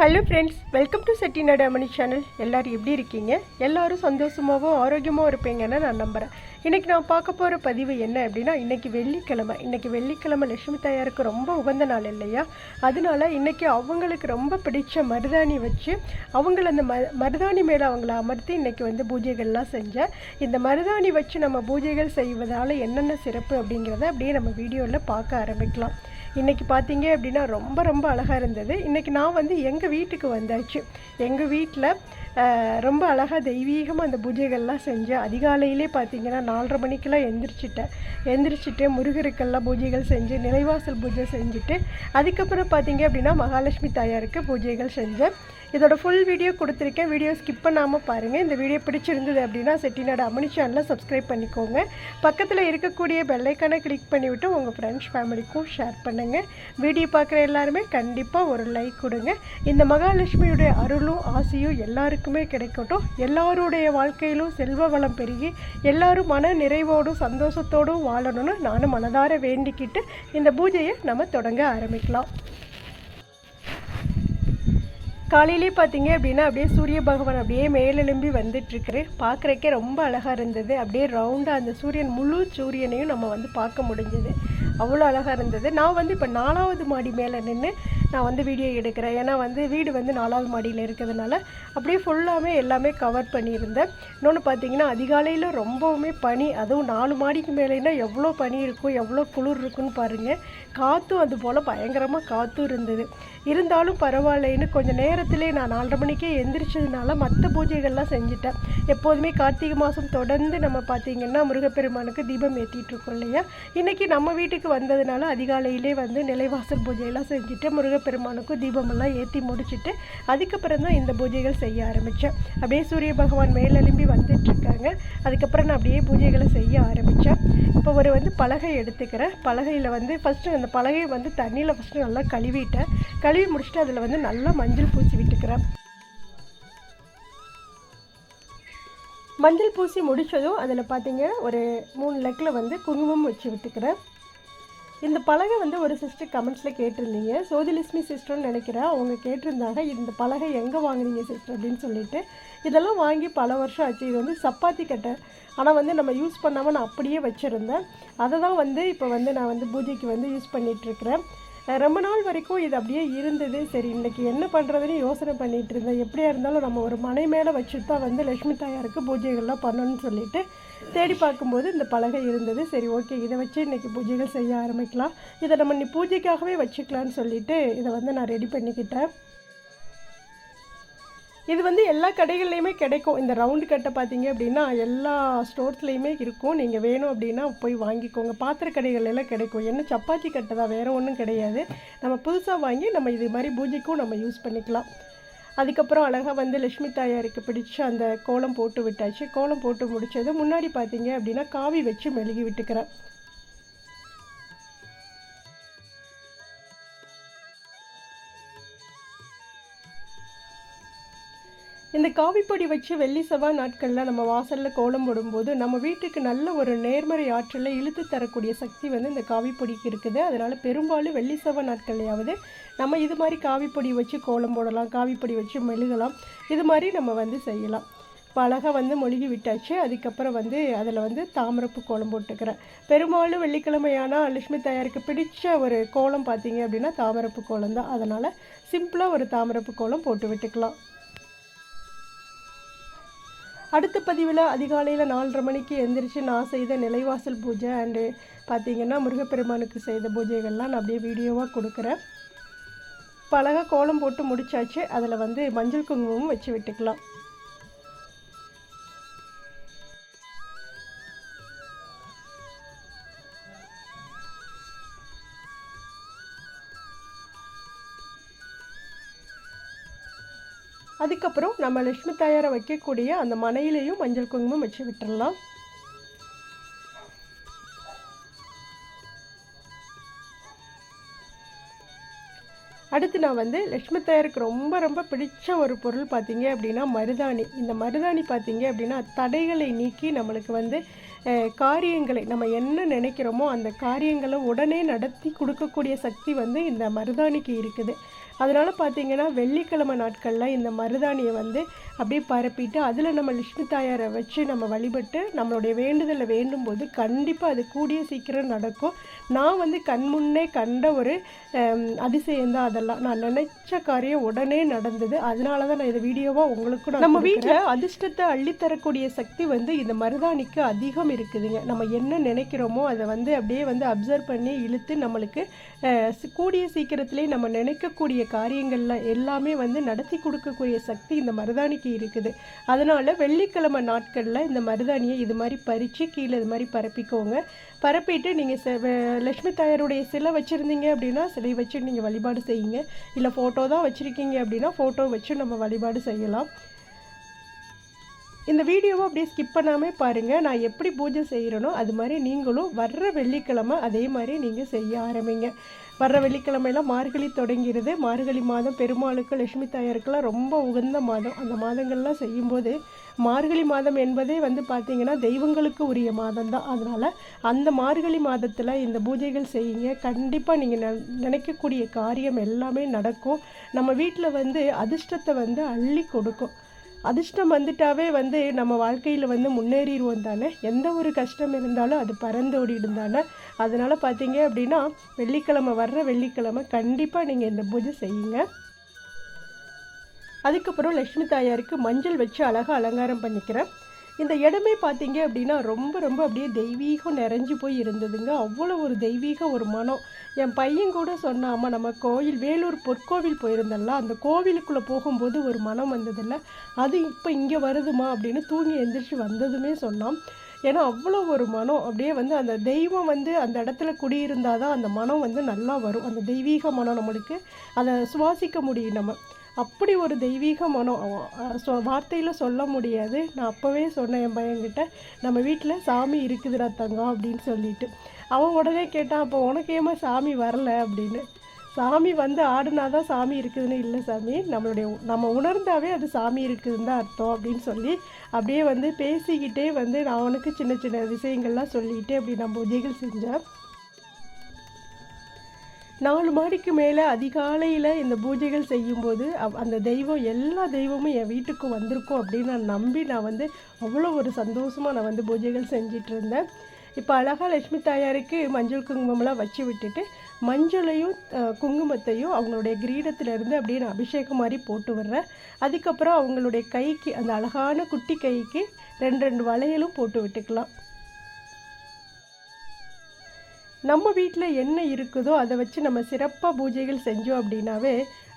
Hello friends welcome to Chettinadu Amani channel எல்லோரும் எப்படி இருக்கீங்க? எல்லாரும் சந்தோஷமாகவும் ஆரோக்கியமாகவும் இருப்பீங்கன்னு நான் நம்புகிறேன் இன்றைக்கி நான் பார்க்க போகிற பதிவு என்ன அப்படின்னா இன்றைக்கி வெள்ளிக்கிழமை. இன்றைக்கி வெள்ளிக்கிழமை லட்சுமி தாயாருக்கு ரொம்ப உகந்த நாள் இல்லையா? அதனால இன்றைக்கி அவங்களுக்கு ரொம்ப பிடிச்ச மருதாணி வச்சு அவங்கள அந்த ம மருதாணி மேலே அவங்கள அமர்த்தி இன்றைக்கி வந்து பூஜைகள்லாம் செஞ்சேன். இந்த மருதாணி வச்சு நம்ம பூஜைகள் செய்வதால் என்னென்ன சிறப்பு அப்படிங்கிறத அப்படியே நம்ம வீடியோவில் பார்க்க ஆரம்பிக்கலாம். இன்றைக்கி பார்த்தீங்க அப்படின்னா ரொம்ப ரொம்ப அழகாக இருந்தது. இன்றைக்கி நான் வந்து எங்கள் வீட்டுக்கு வந்தாச்சு. எங்கள் வீட்டில் ரொம்ப அழகாக தெய்வீகமாக அந்த பூஜைகள்லாம் செஞ்சேன் அதிகாலையிலே பார்த்தீங்கன்னா நாலரை மணிக்கெல்லாம் எந்திரிச்சிட்டேன். எந்திரிச்சிட்டு முருகருக்கெல்லாம் பூஜைகள் செஞ்சு நிலைவாசல் பூஜை செஞ்சுட்டு அதுக்கப்புறம் பார்த்தீங்க அப்படின்னா மகாலட்சுமி தாயாருக்கு பூஜைகள் செஞ்சேன். இதோட ஃபுல் வீடியோ கொடுத்துருக்கேன். வீடியோ ஸ்கிப் பண்ணாமல் பாருங்கள் இந்த வீடியோ பிடிச்சிருந்தது அப்படின்னா செட்டிநாடு அமனி சேனலை சப்ஸ்கிரைப் பண்ணிக்கோங்க. பக்கத்தில் இருக்கக்கூடிய பெல்லைக்கானை கிளிக் பண்ணிவிட்டு உங்கள் ஃப்ரெண்ட்ஸ் ஃபேமிலிக்கும் ஷேர் பண்ணுங்கள் வீடியோ பார்க்குற எல்லாருமே கண்டிப்பாக ஒரு லைக் கொடுங்க. இந்த மகாலட்சுமியுடைய அருளும் ஆசையும் எல்லாருக்கும் கிடைக்கட்டும். எல்லாருடைய வாழ்க்கையிலும் செல்வ வளம் பெருகி எல்லாரும் மன நிறைவோடும் சந்தோஷத்தோடும் வாழணும்னு நானும் மனதார வேண்டிக்கிட்டு இந்த பூஜையை நம்ம தொடங்க ஆரம்பிக்கலாம். காலையிலே பார்த்தீங்க அப்படின்னா அப்படியே சூரிய பகவான் அப்படியே மேலெலும்பி வந்துட்டுருக்குரு. பார்க்குறக்கே ரொம்ப அழகாக இருந்தது. அப்படியே ரவுண்டாக அந்த சூரியன் முழு சூரியனையும் நம்ம வந்து பார்க்க முடிஞ்சது. அவ்வளோ அழகாக இருந்தது. நான் வந்து இப்போ நாலாவது மாடி மேலே நின்று நான் வந்து வீடியோ எடுக்கிறேன். ஏன்னா வந்து வீடு வந்து நாலாவது மாடியில் இருக்கிறதுனால அப்படியே ஃபுல்லாகவே எல்லாமே கவர் பண்ணியிருந்தேன். இன்னொன்று பார்த்தீங்கன்னா அதிகாலையில் ரொம்பவுமே பனி அதுவும் நாலு மாடிக்கு மேலேனா எவ்வளோ பனி இருக்கும் எவ்வளோ குளிர் இருக்குன்னு பாருங்கள் காற்றும் அது போல் பயங்கரமாக காற்றும் இருந்தது. இருந்தாலும் பரவாயில்லைன்னு கொஞ்சம் நேரத்திலே நான் நாலரை மணிக்கே எந்திரிச்சதுனால மற்ற பூஜைகள்லாம் செஞ்சுட்டேன். எப்போதுமே கார்த்திகை மாதம் தொடர்ந்து நம்ம பார்த்திங்கன்னா முருகப்பெருமானுக்கு தீபம் ஏற்றிட்டு இருக்கோம் இல்லையா? இன்றைக்கி நம்ம வீட்டுக்கு வந்ததுனால அதிகாலையிலே வந்து நிலைவாசல் பூஜையெல்லாம் செஞ்சுட்டு முருகப்பெருமானுக்கும் தீபமெல்லாம் ஏற்றி முடிச்சுட்டு அதுக்கப்புறம் தான் இந்த பூஜைகள் செய்ய ஆரம்பித்தேன் அப்படியே சூரிய பகவான் மேலெலும்பி வந்துட்டுருக்காங்க. அதுக்கப்புறம் நான் அப்படியே பூஜைகளை செய்ய ஆரம்பித்தேன் இப்போ ஒரு வந்து பலகை எடுத்துக்கிறேன். பலகையில் வந்து ஃபஸ்ட்டு அந்த பலகையை வந்து தண்ணியில் ஃபஸ்ட்டு நல்லா கழுவிட்டேன். கழுவி முடிச்சுட்டு அதில் வந்து நல்லா மஞ்சள் பூசி விட்டுக்கிறேன். மஞ்சள் பூசி முடித்ததும் அதில் பார்த்தீங்கன்னா ஒரு மூணு லெக்கில் வந்து குங்குமம் வச்சு விட்டுக்கிறேன். இந்த பலகை வந்து ஒரு சிஸ்டர் கமெண்ட்ஸில் கேட்டிருந்தீங்க. சோதிலட்சுமி சிஸ்டர்னு நினைக்கிறேன். அவங்க கேட்டிருந்தாங்க இந்த பலகை எங்கே வாங்கினீங்க சிஸ்டர் அப்படின்னு சொல்லிட்டு. இதெல்லாம் வாங்கி பல வருஷம் ஆச்சு. இது வந்து சப்பாத்தி கட்டை. ஆனால் வந்து நம்ம யூஸ் பண்ணாமல் நான் அப்படியே வச்சுருந்தேன். அதை தான் வந்து இப்போ வந்து நான் வந்து பூஜைக்கு வந்து யூஸ் பண்ணிகிட்ருக்கிறேன் ரொம்ப நாள் வரைக்கும் இது அப்படியே இருந்தது. சரி இன்றைக்கி என்ன பண்ணுறதுன்னு யோசனை பண்ணிகிட்டு இருந்தேன். எப்படியா இருந்தாலும் நம்ம ஒரு மனை மேலே வச்சுட்டு தான் வந்து லக்ஷ்மி தாயாருக்கு பூஜைகள்லாம் பண்ணணும்னு சொல்லிட்டு தேடி பார்க்கும்போது இந்த பலகை இருந்தது. சரி ஓகே இதை வச்சு இன்றைக்கி பூஜைகள் செய்ய ஆரம்பிக்கலாம். இதை நம்ம நீ பூஜைக்காகவே வச்சுக்கலான்னு சொல்லிட்டு இதை வந்து நான் ரெடி பண்ணிக்கிட்டேன். இது வந்து எல்லா கடைகள்லையுமே கிடைக்கும். இந்த ரவுண்டு கட்டை பார்த்தீங்க அப்படின்னா எல்லா ஸ்டோர்ஸ்லேயுமே இருக்கும். நீங்கள் வேணும் அப்படின்னா போய் வாங்கிக்கோங்க. பாத்திர கடைகள்லாம் கிடைக்கும். என்ன சப்பாத்தி கட்டை தான் வேறு ஒன்றும் கிடையாது. நம்ம புதுசாக வாங்கி நம்ம இது மாதிரி பூஜைக்கும் நம்ம யூஸ் பண்ணிக்கலாம். அதுக்கப்புறம் அழகாக வந்து லக்ஷ்மி தாயாருக்கு பிடிச்ச அந்த கோலம் போட்டு விட்டாச்சு. கோலம் போட்டு முடித்தது முன்னாடி பார்த்தீங்க அப்படின்னா காவி வச்சு மெழுகி விட்டுக்கிறேன். இந்த காவிப்பொடி வச்சு வெள்ளி செவ்வாய் நாட்களில் நம்ம வாசலில் கோலம் போடும்போது நம்ம வீட்டுக்கு நல்ல ஒரு நேர்மறை ஆற்றலை இழுத்து தரக்கூடிய சக்தி வந்து இந்த காவிப்பொடிக்கு இருக்குது. அதனால் பெரும்பாலும் வெள்ளி செவ்வாய் நாட்கள்லையாவது நம்ம இது மாதிரி காவிப்பொடி வச்சு கோலம் போடலாம் காவிப்பொடி வச்சு மெழுகலாம். இது மாதிரி நம்ம வந்து செய்யலாம். அழகாக வந்து மொழுகி விட்டாச்சு. அதுக்கப்புறம் வந்து அதில் வந்து தாமரப்பு கோலம் போட்டுக்கிறேன். பெரும்பாலும் வெள்ளிக்கிழமையான லட்சுமி தாயாருக்கு பிடிச்ச ஒரு கோலம் பார்த்தீங்க அப்படின்னா தாமரப்பு கோலம் தான். அதனால் சிம்பிளாக ஒரு தாமரப்பு கோலம் போட்டு விட்டுக்கலாம். அடுத்த பதிவில் அதிகாலையில் நாலரை மணிக்கு எந்திரிச்சு நான் செய்த நிலைவாசல் பூஜை அண்டு பார்த்திங்கன்னா முருகப்பெருமானுக்கு செய்த பூஜைகள்லாம் நான் அப்படியே வீடியோவாக கொடுக்குறேன். பழக கோலம் போட்டு முடிச்சாச்சு. அதில் வந்து மஞ்சள் குங்குமமும் வச்சு விட்டுக்கலாம். அதுக்கப்புறம் நம்ம லட்சுமி தாயாரை வைக்கக்கூடிய அந்த மனையிலையும் மஞ்சள் குங்குமம் வச்சு விட்டுடலாம் அடுத்து நான் வந்து லக்ஷ்மி தாயாருக்கு ரொம்ப ரொம்ப பிடிச்ச ஒரு பொருள் பார்த்தீங்க அப்படின்னா மருதாணி. இந்த மருதாணி பார்த்தீங்க அப்படின்னா தடைகளை நீக்கி நம்மளுக்கு வந்து காரியங்களை நம்ம என்ன நினைக்கிறோமோ அந்த காரியங்களை உடனே நடத்தி கொடுக்கக்கூடிய சக்தி வந்து இந்த மருதாணிக்கு இருக்குது. அதனால் பார்த்திங்கன்னா வெள்ளிக்கிழமை நாட்களில் இந்த மருதாணியை வந்து அப்படியே பரப்பிட்டு அதில் நம்ம லட்சுமி தாயாரை வச்சு நம்ம வழிபட்டு நம்மளுடைய வேண்டுதலை வேண்டும் போது கண்டிப்பாக அது கூடிய சீக்கிரம் நடக்கும். நான் வந்து கண்முன்னே கண்ட ஒரு அதிசயம் தான் அதெல்லாம். நான் நினைச்ச காரியம் உடனே நடந்தது. அதனால தான் நான் இந்த வீடியோவாக உங்களுக்கு நம்ம வீட்டில் அதிர்ஷ்டத்தை அள்ளித்தரக்கூடிய சக்தி வந்து இந்த மருதாணிக்கு அதிகம் இருக்குதுங்க. நம்ம என்ன நினைக்கிறோமோ அதை வந்து அப்படியே வந்து அப்சர்வ் பண்ணி இழுத்து நம்மளுக்கு கூடிய சீக்கிரத்திலே நம்ம நினைக்கக்கூடிய காரியங்கள்ல எல்லாமே வந்து நடத்தி கொடுக்கக்கூடிய சக்தி இந்த மருதாணிக்கு இருக்குது. அதனால வெள்ளிக்கிழமை நாட்களில் இந்த மருதாணியை இது மாதிரி பறித்து கீழே இது மாதிரி பரப்பிக்கோங்க. பரப்பிட்டு நீங்கள் லட்சுமி தாயாருடைய சிலை வச்சுருந்தீங்க அப்படின்னா சிலை வச்சு நீங்கள் வழிபாடு செய்யுங்க. இல்லை ஃபோட்டோ தான் வச்சுருக்கீங்க அப்படின்னா ஃபோட்டோ வச்சு நம்ம வழிபாடு செய்யலாம். இந்த வீடியோவை அப்படியே ஸ்கிப் பண்ணாமல் பாருங்கள் நான் எப்படி பூஜை செய்கிறேனோ அது மாதிரி நீங்களும் வர்ற வெள்ளிக்கிழமை அதே மாதிரி நீங்கள் செய்ய ஆரம்பிங்க. வர்ற வெள்ளிக்கிழமையெல்லாம் மார்கழி தொடங்கிடுது மார்கழி மாதம் பெருமாளுக்கு லட்சுமி தாயாருக்கெல்லாம் ரொம்ப உகந்த மாதம். அந்த மாதங்கள்லாம் செய்யும்போது மார்கழி மாதம் என்பதே வந்து பார்த்திங்கன்னா தெய்வங்களுக்கு உரிய மாதம் தான் அதனால் அந்த மார்கழி மாதத்தில் இந்த பூஜைகள் செய்யுங்க. கண்டிப்பாக நீங்கள் நெ நினைக்கக்கூடிய காரியம் எல்லாமே நடக்கும். நம்ம வீட்டில் வந்து அதிர்ஷ்டத்தை வந்து அள்ளி கொடுக்கும். அதிர்ஷ்டம் வந்துட்டாவே வந்து நம்ம வாழ்க்கையில் வந்து முன்னேறிடுவோம் தானே? எந்த ஒரு கஷ்டம் இருந்தாலும் அது பறந்து ஓடிடும் தானே? அதனால் பார்த்தீங்க அப்படின்னா வெள்ளிக்கிழமை வர்ற வெள்ளிக்கிழமை கண்டிப்பாக நீங்கள் இந்த பூஜை செய்யுங்க. அதுக்கப்புறம் லக்ஷ்மி தாயாருக்கு மஞ்சள் வச்சு அழகாக அலங்காரம் பண்ணிக்கிறேன். இந்த இடமே பார்த்தீங்க அப்படின்னா ரொம்ப ரொம்ப அப்படியே தெய்வீகம் நிறைஞ்சு போய் இருந்ததுங்க. அவ்வளோ ஒரு தெய்வீக ஒரு மனம். என் பையன் கூட சொன்னாமல் நம்ம கோயில் வேலூர் பொற்கோவில் போயிருந்தல்ல. அந்த கோவிலுக்குள்ளே போகும்போது ஒரு மனம் வந்ததில்ல. அது இப்போ இங்கே வருதுமா? அப்படின்னு தூங்கி எந்திரிச்சு வந்ததுமே சொன்னான். ஏன்னா அவ்வளோ ஒரு மனம். அப்படியே வந்து அந்த தெய்வம் வந்து அந்த இடத்துல குடியிருந்தால் தான் அந்த மனம் வந்து நல்லா வரும். அந்த தெய்வீக மனம் நம்மளுக்கு. அதை சுவாசிக்க முடியும் நம்ம. அப்படி ஒரு தெய்வீக மனம் சொ வார்த்தையில் சொல்ல முடியாது. நான் அப்போவே சொன்னேன் என் பையன்கிட்ட நம்ம வீட்டில் சாமி இருக்குதுடா தங்கம் அப்படின்னு சொல்லிட்டு. அவன் உடனே கேட்டான் அப்போ உனக்கு ஏமா சாமி வரல அப்படின்னு. சாமி வந்து ஆடுனாதான் சாமி இருக்குதுன்னு இல்லை சாமி. நம்மளுடைய உ- நம்ம உணர்ந்தாவே அது சாமி இருக்குதுன்னு தான் அர்த்தம் அப்படின்னு சொல்லி அப்படியே வந்து பேசிக்கிட்டே வந்து நான் அவனுக்கு சின்ன சின்ன விஷயங்கள்லாம் சொல்லிக்கிட்டே அப்படி நம்ம உதவிகள் செஞ்சேன். நாலு மாடிக்கு மேலே அதிகாலையில் இந்த பூஜைகள் செய்யும்போது அவ்- அந்த தெய்வம் எல்லா தெய்வமும் என் வீட்டுக்கு வந்திருக்கும் அப்படின்னு நான் நம்பி நான் வந்து அவ்வளோ ஒரு சந்தோஷமாக நான் வந்து பூஜைகள் செஞ்சிட்டு இருந்தேன். இப்போ அழகாக லட்சுமி தாயாருக்கு மஞ்சள் குங்குமம்லாம் வச்சு விட்டுட்டு மஞ்சளையும் குங்குமத்தையும் அவங்களுடைய கிரீடத்திலிருந்து அப்படியே நான் அபிஷேகம் மாதிரி போட்டு விடுறேன். அதுக்கப்புறம் அவங்களுடைய கைக்கு அந்த அழகான குட்டி கைக்கு ரெண்டு ரெண்டு வளையலும் போட்டு விட்டுக்கலாம். நம்ம வீட்டில் என்ன இருக்குதோ அதை வச்சு நம்ம சிறப்பாக பூஜைகள் செஞ்சோம் அப்படின்னாவே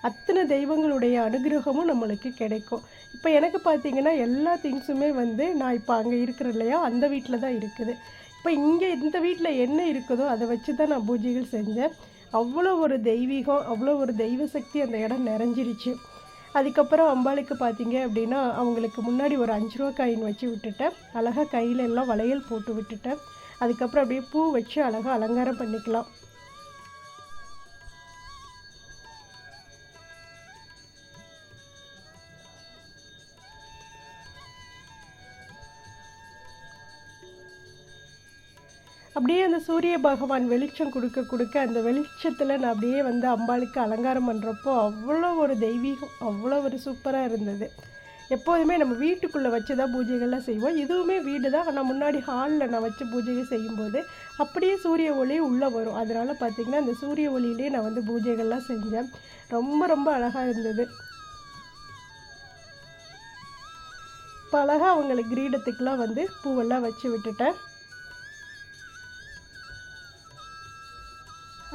அத்தனை தெய்வங்களுடைய அனுகிரகமும் நம்மளுக்கு கிடைக்கும். இப்போ எனக்கு பார்த்தீங்கன்னா எல்லா திங்ஸுமே வந்து நான் இப்போ அங்கே இருக்கிற இல்லையா அந்த வீட்டில் தான் இருக்குது. இப்போ இங்கே இந்த வீட்டில் என்ன இருக்குதோ அதை வச்சு தான் நான் பூஜைகள் செஞ்சேன். அவ்வளோ ஒரு தெய்வீகம் அவ்வளோ ஒரு தெய்வ சக்தி அந்த இடம் நிறைஞ்சிருச்சு. அதுக்கப்புறம் அம்பாளுக்கு பார்த்தீங்க அப்படின்னா அவங்களுக்கு முன்னாடி ஒரு அஞ்சு ரூபா காயின் வச்சு விட்டுட்டேன். அழகாக கையில எல்லாம் வளையல் போட்டு விட்டுட்டேன். அதுக்கப்புறம் அப்படியே பூ வச்சு அழகாக அலங்காரம் பண்ணிக்கலாம். அப்படியே அந்த சூரிய பகவான் வெளிச்சம் கொடுக்க கொடுக்க அந்த வெளிச்சத்தில் நான் அப்படியே வந்து அம்பாளுக்கு அலங்காரம் பண்ணுறப்போ அவ்வளோ ஒரு தெய்வீகம் அவ்வளோ ஒரு சூப்பராக இருந்தது. எப்போதுமே நம்ம வீட்டுக்குள்ளே வச்சு தான் பூஜைகள்லாம் செய்வோம். இதுவுமே வீடு தான் ஆனால் முன்னாடி ஹாலில் நான் வச்சு பூஜைகள் செய்யும்போது அப்படியே சூரிய ஒளி உள்ளே வரும். அதனால் பார்த்திங்கன்னா அந்த சூரிய ஒளியிலே நான் வந்து பூஜைகள்லாம் செஞ்சேன். ரொம்ப ரொம்ப அழகாக இருந்தது. இப்போ அழகாக அவங்களுக்கு கிரீடத்துக்கெலாம் வந்து பூவெல்லாம் வச்சு விட்டுட்டேன்.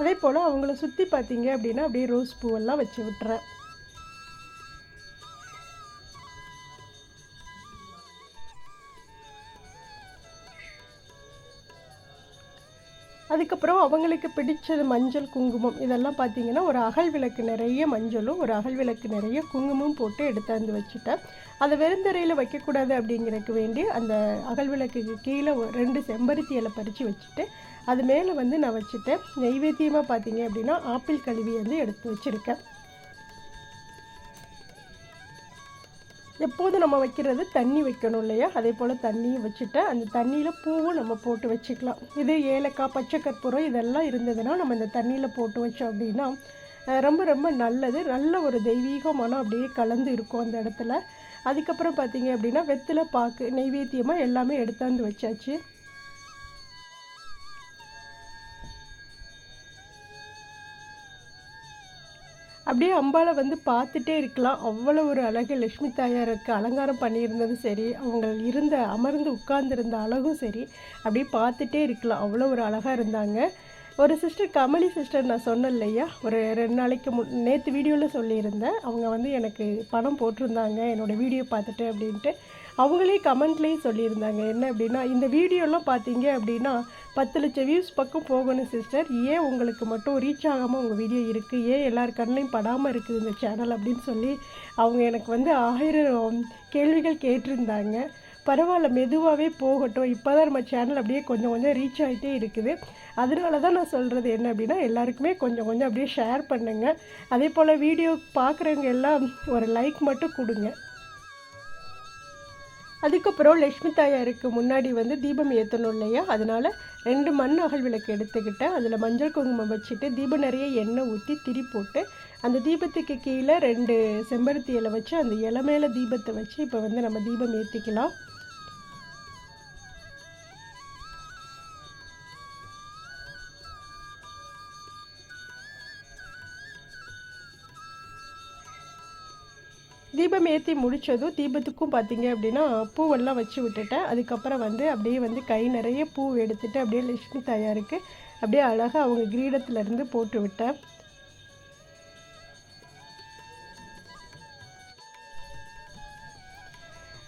அதே போல் அவங்கள சுற்றி பார்த்தீங்க அப்படின்னா அப்படியே ரோஸ் பூவெல்லாம் வச்சு விட்டுறேன். அதுக்கப்புறம் அவங்களுக்கு பிடிச்சது மஞ்சள் குங்குமம். இதெல்லாம் பார்த்தீங்கன்னா ஒரு அகல் விளக்கு நிறைய மஞ்சளும் ஒரு அகல் விளக்கு நிறைய குங்குமம் போட்டு எடுத்தாந்து வச்சுட்டேன். அதை வெறுந்தரையில் வைக்கக்கூடாது அப்படிங்கிறதுக்கு வேண்டி அந்த அகல் விளக்குக்கு கீழே ஒரு ரெண்டு செம்பருத்தி இலை பறித்து வச்சுட்டு அது மேலே வந்து நான் வச்சுட்டேன். நெய்வேத்தியமாக பார்த்தீங்க அப்படின்னா ஆப்பிள் கழுவி வந்து எடுத்து வச்சுருக்கேன். எப்போதும் நம்ம வைக்கிறது தண்ணி வைக்கணும் இல்லையா? அதே போல் தண்ணியும் வச்சுட்டு அந்த தண்ணியில் பூவும் நம்ம போட்டு வச்சுக்கலாம். இது ஏலக்காய் பச்சை கற்பூரம் இதெல்லாம் இருந்ததுன்னா நம்ம இந்த தண்ணியில் போட்டு வச்சோம் அப்படின்னா ரொம்ப ரொம்ப நல்லது. நல்ல ஒரு தெய்வீக மனம் அப்படியே கலந்து இருக்கும் அந்த இடத்துல. அதுக்கப்புறம் பார்த்தீங்க அப்படின்னா வெத்தலை பாக்கு நெய்வேத்தியமாக எல்லாமே எடுத்தாந்து வச்சாச்சு. அம்பாவை வந்து பார்த்துட்டே இருக்கலாம். அவ்வளோ ஒரு அழகு லக்ஷ்மி தாயாருக்கு அலங்காரம் பண்ணியிருந்ததும் சரி அவங்க இருந்த அமர்ந்து உட்கார்ந்துருந்த அழகும் சரி அப்படியே பார்த்துட்டே இருக்கலாம். அவ்வளோ ஒரு அழகாக இருந்தாங்க. ஒரு சிஸ்டர் கமலி சிஸ்டர் நான் சொன்னேன் இல்லையா? ஒரு ரெண்டு நாளைக்கு முன் நேற்று வீடியோவில் சொல்லியிருந்தேன். அவங்க வந்து எனக்கு பணம் போட்டிருந்தாங்க என்னோடய வீடியோ பார்த்துட்டு அப்படின்ட்டு. அவங்களே கமெண்ட்லேயும் சொல்லியிருந்தாங்க. என்ன அப்படின்னா இந்த வீடியோலாம் பார்த்தீங்க அப்படின்னா பத்து லட்சம் வியூஸ் பக்கம் போகணும் சிஸ்டர் ஏன் உங்களுக்கு மட்டும் ரீச் ஆகாமல் உங்கள் வீடியோ இருக்குது ஏன் எல்லார் கண்ணையும் படாமல் இருக்குது இந்த சேனல் அப்படின்னு சொல்லி அவங்க எனக்கு வந்து ஆயிரம் கேள்விகள் கேட்டிருந்தாங்க. பரவாயில்ல மெதுவாகவே போகட்டும். இப்போ தான் நம்ம சேனல் அப்படியே கொஞ்சம் கொஞ்சம் ரீச் ஆகிட்டே இருக்குது. அதனால தான் நான் சொல்கிறது என்ன அப்படின்னா எல்லாருக்குமே கொஞ்சம் கொஞ்சம் அப்படியே ஷேர் பண்ணுங்கள் அதே போல் வீடியோ பார்க்குறவங்க எல்லாம் ஒரு லைக் மட்டும் கொடுங்க. அதுக்கப்புறம் லக்ஷ்மி தாயாருக்கு முன்னாடி வந்து தீபம் ஏற்றணும் இல்லையா? அதனால் ரெண்டு மண் அகல் விளக்கு எடுத்துக்கிட்டேன். அதில் மஞ்சள் குங்குமம் வச்சுட்டு தீபம் நிறைய எண்ணெய் ஊற்றி திரி போட்டு அந்த தீபத்துக்கு கீழே ரெண்டு செம்பருத்தி இலை வச்சு அந்த இலை மேலே தீபத்தை வச்சு இப்போ வந்து நம்ம தீபம் ஏற்றிக்கலாம் தீபம் ஏற்றி முடித்ததும் தீபத்துக்கும் பார்த்தீங்க அப்படின்னா பூவெல்லாம் வச்சு விட்டுட்டேன். அதுக்கப்புறம் வந்து அப்படியே வந்து கை நிறைய பூ எடுத்துட்டு அப்படியே லட்சுமி தாயாருக்கு அப்படியே அழகாக அவங்க கிரீடத்துலேருந்து போட்டு விட்டேன்.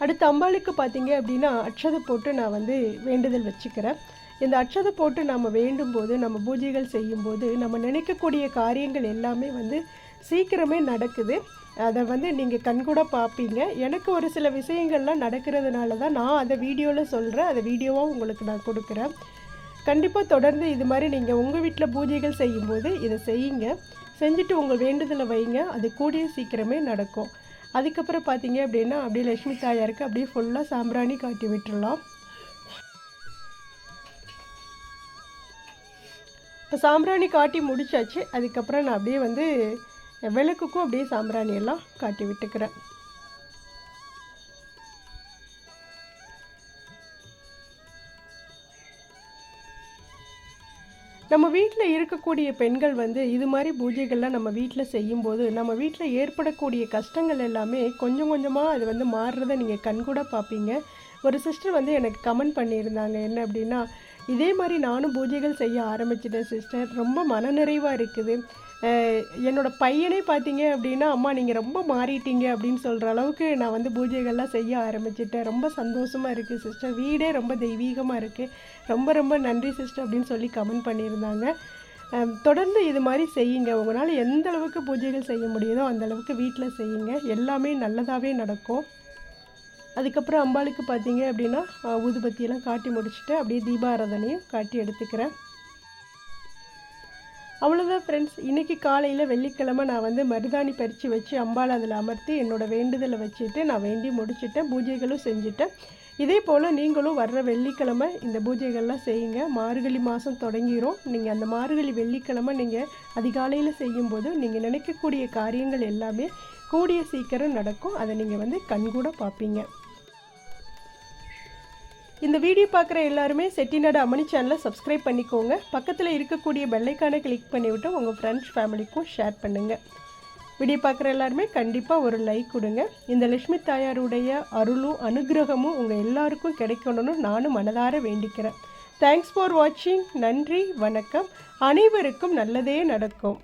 அடுத்து அம்பாளுக்கு பார்த்தீங்க அப்படின்னா அட்சதை போட்டு நான் வந்து வேண்டுதல் வச்சுக்கிறேன். இந்த அட்சதை போட்டு நம்ம வேண்டும் போது நம்ம பூஜைகள் செய்யும்போது நம்ம நினைக்கக்கூடிய காரியங்கள் எல்லாமே வந்து சீக்கிரமே நடக்குது. அதை வந்து நீங்கள் கண்கூட பார்ப்பீங்க எனக்கு ஒரு சில விஷயங்கள்லாம் நடக்கிறதுனால தான் நான் அதை வீடியோவில் சொல்கிறேன் அதை வீடியோவாக உங்களுக்கு நான் கொடுக்குறேன். கண்டிப்பாக தொடர்ந்து இது மாதிரி நீங்கள் உங்கள் வீட்டில் பூஜைகள் செய்யும்போது இதை செய்யுங்க. செஞ்சுட்டு உங்கள் வேண்டுதலை வைங்க. அது கூடிய சீக்கிரமே நடக்கும். அதுக்கப்புறம் பார்த்தீங்க அப்படின்னா அப்படியே லக்ஷ்மி தாயாருக்கு அப்படியே ஃபுல்லாக சாம்பிராணி காட்டி விட்டுடலாம் இப்போ சாம்பிராணி காட்டி முடிச்சாச்சு. அதுக்கப்புறம் நான் அப்படியே வந்து விளக்குக்கும் அப்படியே சாம்பிராணி எல்லாம் காட்டி விட்டுக்கிறேன். நம்ம வீட்டில் இருக்கக்கூடிய பெண்கள் வந்து இது மாதிரி பூஜைகள்லாம் நம்ம வீட்டில் செய்யும்போது நம்ம வீட்டில் ஏற்படக்கூடிய கஷ்டங்கள் எல்லாமே கொஞ்சம் கொஞ்சமாக அது வந்து மாறுறத நீங்கள் கண்கூட பார்ப்பீங்க. ஒரு சிஸ்டர் வந்து எனக்கு கமெண்ட் பண்ணியிருந்தாங்க என்ன அப்படின்னா இதே மாதிரி நானும் பூஜைகள் செய்ய ஆரம்பிச்சிட்டேன் சிஸ்டர். ரொம்ப மனநிறைவாக இருக்குது. என்னோட பையனே பார்த்தீங்க அப்படின்னா அம்மா நீங்கள் ரொம்ப மாறிட்டீங்க அப்படின்னு சொல்கிற அளவுக்கு நான் வந்து பூஜைகள்லாம் செய்ய ஆரம்பிச்சிட்டேன். ரொம்ப சந்தோஷமாக இருக்குது சிஸ்டர். வீடே ரொம்ப தெய்வீகமாக இருக்குது ரொம்ப ரொம்ப நன்றி சிஸ்டர் அப்படின்னு சொல்லி கமெண்ட் பண்ணியிருந்தாங்க. தொடர்ந்து இது மாதிரி செய்யுங்க. உங்களால் எந்த அளவுக்கு பூஜைகள் செய்ய முடியுதோ அந்த அளவுக்கு வீட்டில் செய்யுங்க. எல்லாமே நல்லதாகவே நடக்கும். அதுக்கப்புறம் அம்பாளுக்கு பார்த்தீங்க அப்படின்னா ஊதுபத்தியெல்லாம் காட்டி முடிச்சுட்டு அப்படியே தீபாராதனையும் காட்டி எடுத்துக்கிறேன். அவ்வளோதான் ஃப்ரெண்ட்ஸ் இன்றைக்கி காலையில் வெள்ளிக்கிழமை நான் வந்து மருதாணி பறித்து வச்சு அம்பாள் அதில் அமர்த்தி என்னோடய வேண்டுதலை வச்சுட்டு நான் வேண்டி முடிச்சிட்டேன் பூஜைகளும் செஞ்சுட்டேன். இதே போல் நீங்களும் வர்ற வெள்ளிக்கிழமை இந்த பூஜைகள்லாம் செய்யுங்க. மார்கழி மாதம் தொடங்கிரும். நீங்கள் அந்த மார்கழி வெள்ளிக்கிழமை நீங்கள் அதிகாலையில் செய்யும்போது நீங்கள் நினைக்கக்கூடிய காரியங்கள் எல்லாமே கூடிய சீக்கிரம் நடக்கும். அதை நீங்கள் வந்து கண்கூட பார்ப்பீங்க. இந்த வீடியோ பார்க்குற எல்லாருமே செட்டிநாடு அம்மணி சேனலை சப்ஸ்கிரைப் பண்ணிக்கோங்க. பக்கத்தில் இருக்கக்கூடிய பெல்லைக்கானை கிளிக் பண்ணிவிட்டு உங்கள் ஃப்ரெண்ட்ஸ் ஃபேமிலிக்கும் ஷேர் பண்ணுங்கள் வீடியோ பார்க்குற எல்லாருமே கண்டிப்பாக ஒரு லைக் கொடுங்க. இந்த லட்சுமி தாயாருடைய அருளும் அனுகிரகமும் உங்கள் எல்லாருக்கும் கிடைக்கணும்னு நானும் மனதார வேண்டிக்கிறேன். தேங்க்ஸ் ஃபார் வாட்சிங் நன்றி வணக்கம். அனைவருக்கும் நல்லதே நடக்கும்.